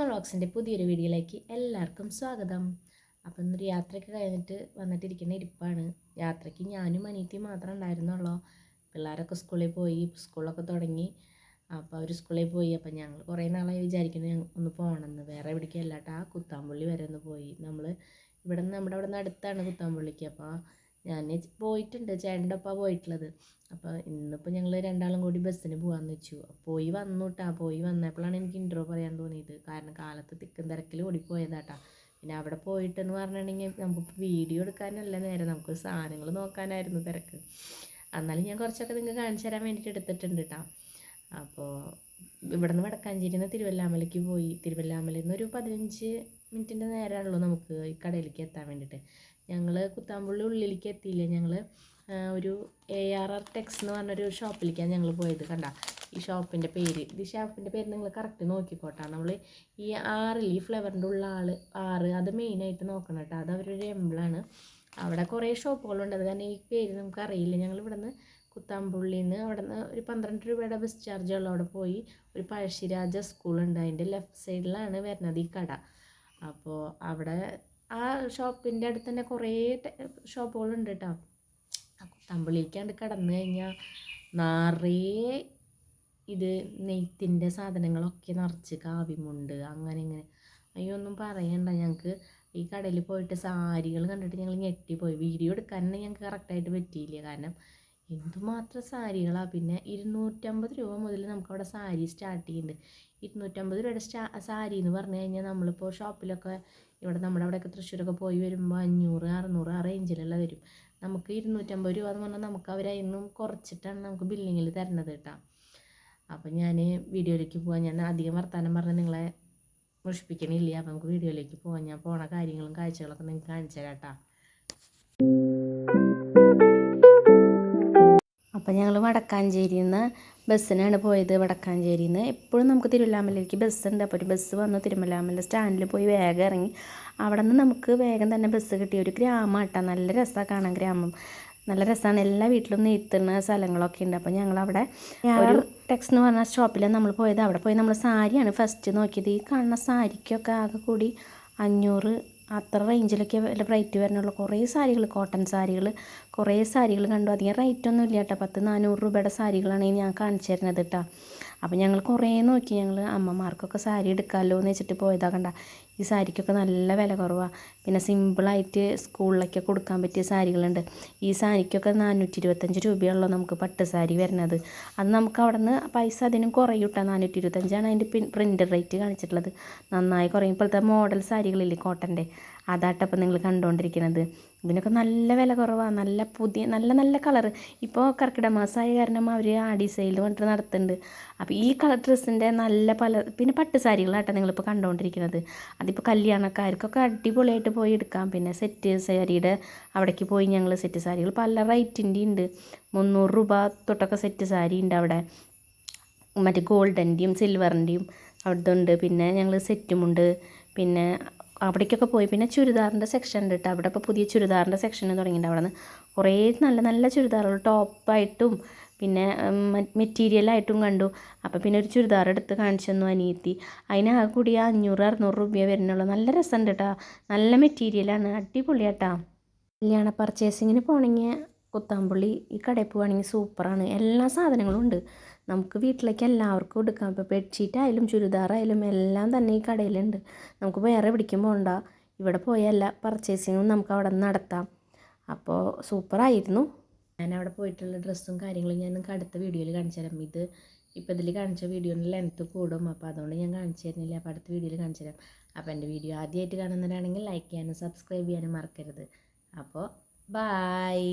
വ്ളോഗ്സിന്റെ പുതിയൊരു വീഡിയോയിലേക്ക് എല്ലാവർക്കും സ്വാഗതം. അപ്പം ഇന്നൊരു യാത്രയൊക്കെ കഴിഞ്ഞിട്ട് വന്നിട്ടിരിക്കുന്ന ഇരിപ്പാണ്. യാത്രയ്ക്ക് ഞാനും അനീത്തിയും മാത്രമേ ഉണ്ടായിരുന്നുള്ളൂ. പിള്ളേരൊക്കെ സ്കൂളിൽ പോയി സ്കൂളൊക്കെ തുടങ്ങി. അപ്പോൾ അവർ സ്കൂളിൽ പോയി. അപ്പം ഞങ്ങൾ കുറേ നാളായി വിചാരിക്കുന്നത് ഞങ്ങൾ ഒന്ന് പോകണമെന്ന് വേറെ എവിടേക്കും അല്ലാട്ട് ആ കുത്താമ്പള്ളി വരെ ഒന്ന് പോയി. നമ്മൾ ഇവിടെ നിന്ന് നമ്മുടെ അവിടെ നിന്ന് അടുത്താണ് കുത്താമ്പള്ളിക്ക്. അപ്പോൾ ഞാൻ പോയിട്ടുണ്ട് ചേട്ടന്റെ ഒപ്പം പോയിട്ടുള്ളത്. അപ്പോൾ ഇന്നിപ്പോൾ ഞങ്ങൾ രണ്ടാളും കൂടി ബസ്സിന് പോകാമെന്ന് വെച്ചു. പോയി വന്നു കേട്ടാ പോയി വന്നപ്പോഴാണ് എനിക്ക് ഇൻട്രോ പറയാൻ തോന്നിയത്. കാരണം കാലത്ത് തിക്കും തിരക്കിൽ ഓടിപ്പോയതാട്ടാ. പിന്നെ അവിടെ പോയിട്ടെന്ന് പറഞ്ഞിട്ടുണ്ടെങ്കിൽ നമുക്ക് വീഡിയോ എടുക്കാനല്ല നേരം. നമുക്ക് സാധനങ്ങൾ നോക്കാനായിരുന്നു തിരക്ക്. എന്നാലും ഞാൻ കുറച്ചൊക്കെ നിങ്ങൾക്ക് കാണിച്ചു തരാൻ വേണ്ടിയിട്ട് എടുത്തിട്ടുണ്ട് കേട്ടോ അപ്പോൾ ഇവിടുന്ന് നിന്ന് വടക്കാഞ്ചേരി നിന്ന് തിരുവല്ലാമലയ്ക്ക് പോയി. തിരുവല്ലാമലയിൽ നിന്ന് ഒരു പതിനഞ്ച് മിനിറ്റിന്റെ നേരമാണല്ലോ നമുക്ക് ഈ കടയിലേക്ക് എത്താൻ വേണ്ടിയിട്ട്. ഞങ്ങൾ കുത്താമ്പുള്ളി ഉള്ളിലേക്ക് എത്തിയില്ല? ഞങ്ങൾ ഒരു എ ആർ ആർ ടെക്സ് എന്ന് പറഞ്ഞൊരു ഷോപ്പിലേക്കാണ് ഞങ്ങൾ പോയത് കണ്ട. ഈ ഷോപ്പിന്റെ പേര്. ഈ ഷോപ്പിന്റെ പേര് നിങ്ങൾ കറക്റ്റ് നോക്കിക്കോട്ടെ. നമ്മൾ ഈ ആറിൽ ഈ ഫ്ലവറിന്റെ ഉള്ള ആൾ ആറ് അത് മെയിനായിട്ട് നോക്കണം കേട്ടോ. അത് അവരൊരു എംബിളാണ് അവിടെ കുറേ ഷോപ്പുകളുണ്ട്. അത് കാരണം ഈ പേര് നമുക്ക് അറിയില്ല. ഞങ്ങൾ ഇവിടെ നിന്ന് കുത്താമ്പുള്ളിയിൽ നിന്ന് അവിടെ നിന്ന് ഒരു പന്ത്രണ്ട് രൂപയുടെ ബസ് ചാർജ് ഉള്ള അവിടെ പോയി ഒരു പഴശ്ശിരാജ സ്കൂളുണ്ട് അതിന്റെ ലെഫ്റ്റ് സൈഡിലാണ് വരുന്നത് ഈ കട. അപ്പോൾ അവിടെ ആ ഷോപ്പിന്റെ അടുത്ത് തന്നെ കുറേ ഷോപ്പുകളുണ്ട് കേട്ടോ തമ്പിളിക്കാണ്ട് കടന്നു കഴിഞ്ഞാൽ നിറയെ ഇത് നെയ്ത്തിന്റെ സാധനങ്ങളൊക്കെ നിറച്ച് കാവിമുണ്ട് അങ്ങനെ ഇങ്ങനെ. അയ്യോ ഒന്നും പറയണ്ട. ഞങ്ങൾക്ക് ഈ കടയിൽ പോയിട്ട് സാരികൾ കണ്ടിട്ട് ഞങ്ങൾ ഞെട്ടിപ്പോയി. വീഡിയോ എടുക്കാൻ തന്നെ ഞങ്ങൾക്ക് കറക്റ്റായിട്ട് പറ്റിയില്ല. കാരണം എന്തുമാത്രം സാരികളാണ് പിന്നെ ഇരുന്നൂറ്റമ്പത് രൂപ മുതൽ നമുക്കവിടെ സാരി സ്റ്റാർട്ട് ചെയ്യുന്നുണ്ട് ഇരുന്നൂറ്റമ്പത് രൂപയുടെ സ്റ്റാ സാരി എന്ന് പറഞ്ഞു കഴിഞ്ഞാൽ നമ്മളിപ്പോൾ ഷോപ്പിലൊക്കെ ഇവിടെ നമ്മുടെ അവിടെയൊക്കെ തൃശ്ശൂരൊക്കെ പോയി വരുമ്പോൾ അഞ്ഞൂറ് അറുന്നൂറ് ആ റേഞ്ചിലുള്ള വരും. നമുക്ക് ഇരുന്നൂറ്റമ്പത് രൂപ എന്ന് പറഞ്ഞാൽ നമുക്ക് അവരതിന്നും കുറച്ചിട്ടാണ് നമുക്ക് ബില്ലിങ്ങിൽ തരണത് കേട്ടോ. അപ്പം ഞാൻ വീഡിയോയിലേക്ക് പോകാൻ ഞാൻ അധികം വർത്തമാനം പറഞ്ഞ് നിങ്ങളെ മുഷിപ്പിക്കണില്ല. അപ്പം നമുക്ക് വീഡിയോയിലേക്ക് പോകാം ഞാൻ പോണ കാര്യങ്ങളും കാഴ്ചകളൊക്കെ നിങ്ങൾക്ക് കാണിച്ചു തരാം കേട്ടോ. അപ്പം ഞങ്ങൾ വടക്കാഞ്ചേരിയിൽ നിന്ന് ബസ്സിനാണ് പോയത് വടക്കാഞ്ചേരിയിൽ നിന്ന് എപ്പോഴും നമുക്ക് തിരുവല്ലാമലയിലേക്ക് ബസ്സുണ്ട്. അപ്പോൾ ഒരു ബസ് വന്നു തിരുവല്ലാമല സ്റ്റാൻഡിൽ പോയി വേഗം ഇറങ്ങി. അവിടെ നിന്ന് നമുക്ക് വേഗം തന്നെ ബസ് കിട്ടി ഒരു ഗ്രാമം കേട്ടോ നല്ല രസമാണ് കാണാൻ ഗ്രാമം. നല്ല രസമാണ് എല്ലാ വീട്ടിലും നെയ്ത്തുന്ന സ്ഥലങ്ങളൊക്കെ ഉണ്ട്. അപ്പോൾ ഞങ്ങളവിടെ ഒരു ടെക്സ് എന്ന് പറഞ്ഞ ഷോപ്പിലാണ് നമ്മൾ പോയത്. അവിടെ പോയി നമ്മൾ സാരിയാണ് ഫസ്റ്റ് നോക്കിയത്. ഈ കാണുന്ന സാരിക്കൊക്കെ ആകെ കൂടി അഞ്ഞൂറ് അത്ര റേഞ്ചിലൊക്കെ റേറ്റ് വരുന്നുള്ളൂ കുറേ സാരികൾ കോട്ടൺ സാരികൾ കുറേ സാരികൾ കണ്ടു. അധികം റേറ്റ് ഒന്നും ഇല്ല കേട്ടോ. പത്ത് നാനൂറ് രൂപയുടെ സാരികളാണ് ഞാൻ കാണിച്ചു തരുന്നത് കേട്ടോ. അപ്പോൾ ഞങ്ങൾ കുറേ നോക്കി. ഞങ്ങൾ അമ്മമാർക്കൊക്കെ സാരി എടുക്കാമല്ലോ എന്ന് വെച്ചിട്ട് പോയതാണ് കണ്ട. ഈ സാരിക്കൊക്കെ നല്ല വില കുറവാണ് പിന്നെ സിമ്പിളായിട്ട് സ്കൂളിലൊക്കെ കൊടുക്കാൻ പറ്റിയ സാരികളുണ്ട്. ഈ സാരിക്കൊക്കെ നാനൂറ്റി ഇരുപത്തഞ്ച് രൂപയുള്ളൂ നമുക്ക് പട്ട് സാരി വരുന്നത്. അത് നമുക്ക് അവിടെ നിന്ന് പൈസ അതിനും കുറയും കേട്ടോ നാനൂറ്റി ഇരുപത്തഞ്ചാണ് അതിന്റെ പ്രിന്റ് റേറ്റ് കാണിച്ചിട്ടുള്ളത്. നന്നായി കുറയും. ഇപ്പോഴത്തെ മോഡൽ സാരികളില്ലേ കോട്ടന്റെ അതാട്ടപ്പം നിങ്ങൾ കണ്ടുകൊണ്ടിരിക്കുന്നത് ഇതിനൊക്കെ നല്ല വില കുറവാണ് നല്ല പുതിയ നല്ല നല്ല കളർ ഇപ്പോൾ കർക്കിടക മാസമായ കാരണം അവർ ആടി സെയിൽ പറഞ്ഞിട്ട് നടത്തുന്നുണ്ട്. അപ്പോൾ ഈ കളർ ഡ്രസ്സിന്റെ നല്ല പല പിന്നെ പട്ട് സാരികളാട്ടോ നിങ്ങളിപ്പോൾ കണ്ടുകൊണ്ടിരിക്കുന്നത് അതിപ്പോൾ കല്യാണക്കാർക്കൊക്കെ അടിപൊളിയായിട്ട് പോയി എടുക്കാം. പിന്നെ സെറ്റ് സാരിയുടെ അവിടേക്ക് പോയി ഞങ്ങൾ സെറ്റ് സാരികൾ പല റേറ്റിന്റെ ഉണ്ട് മുന്നൂറ് രൂപ തൊട്ടൊക്കെ സെറ്റ് സാരി ഉണ്ട് അവിടെ. മറ്റേ ഗോൾഡന്റെയും സിൽവറിന്റെയും അവിടുത്തെ ഉണ്ട്. പിന്നെ ഞങ്ങൾ സെറ്റുമുണ്ട് പിന്നെ അവിടേക്കൊക്കെ പോയി. പിന്നെ ചുരിദാറിന്റെ സെക്ഷൻ ഉണ്ട് കേട്ടോ അവിടെ ഇപ്പോൾ പുതിയ ചുരിദാറിന്റെ സെക്ഷൻ തുടങ്ങിയിട്ടുണ്ട് അവിടെ നിന്ന് കുറേ നല്ല നല്ല ചുരിദാറുകൾ. ടോപ്പായിട്ടും പിന്നെ മെറ്റീരിയലായിട്ടും കണ്ടു. അപ്പോൾ പിന്നെ ഒരു ചുരിദാർ എടുത്ത് കാണിച്ചു തന്നു അനിയത്തി. അതിന് കൂടി അഞ്ഞൂറ് അറുന്നൂറ് രൂപ വരുന്നുള്ളൂ. നല്ല രസമുണ്ട് കേട്ടോ നല്ല മെറ്റീരിയലാണ് അടിപൊളിയാട്ടാ കല്യാണ പർച്ചേസിങ്ങിന് പോകണമെങ്കിൽ കുത്താമ്പുള്ളി ഈ കടയിൽ പോവുകയാണെങ്കിൽ സൂപ്പറാണ്. എല്ലാ സാധനങ്ങളും ഉണ്ട്. നമുക്ക് വീട്ടിലേക്ക് എല്ലാവർക്കും എടുക്കാം. ഇപ്പോൾ ബെഡ്ഷീറ്റ് ആയാലും ചുരിദാറായാലും എല്ലാം തന്നെ ഈ കടയിലുണ്ട്. നമുക്ക് വേറെ എവിടേക്കും പോകണ്ട ഇവിടെ പോയല്ല പർച്ചേസിങ്ങും നമുക്ക് അവിടെ നിന്ന് നടത്താം. അപ്പോൾ സൂപ്പറായിരുന്നു. ഞാൻ അവിടെ പോയിട്ടുള്ള ഡ്രസ്സും കാര്യങ്ങളും ഞാൻ നിങ്ങൾക്ക് അടുത്ത വീഡിയോയിൽ കാണിച്ചു തരാം. ഇത് ഇപ്പോൾ ഇതിൽ കാണിച്ച വീഡിയോന്റെ ലെങ്ത്ത് കൂടും. അപ്പോൾ അതുകൊണ്ട് ഞാൻ കാണിച്ചു തരുന്നില്ല. അപ്പോൾ അടുത്ത വീഡിയോയിൽ കാണിച്ചു തരാം. അപ്പോൾ എന്റെ വീഡിയോ ആദ്യമായിട്ട് കാണുന്നവരാണെങ്കിൽ ലൈക്ക് ചെയ്യാനും സബ്സ്ക്രൈബ് ചെയ്യാനും മറക്കരുത്. അപ്പോൾ ബായ്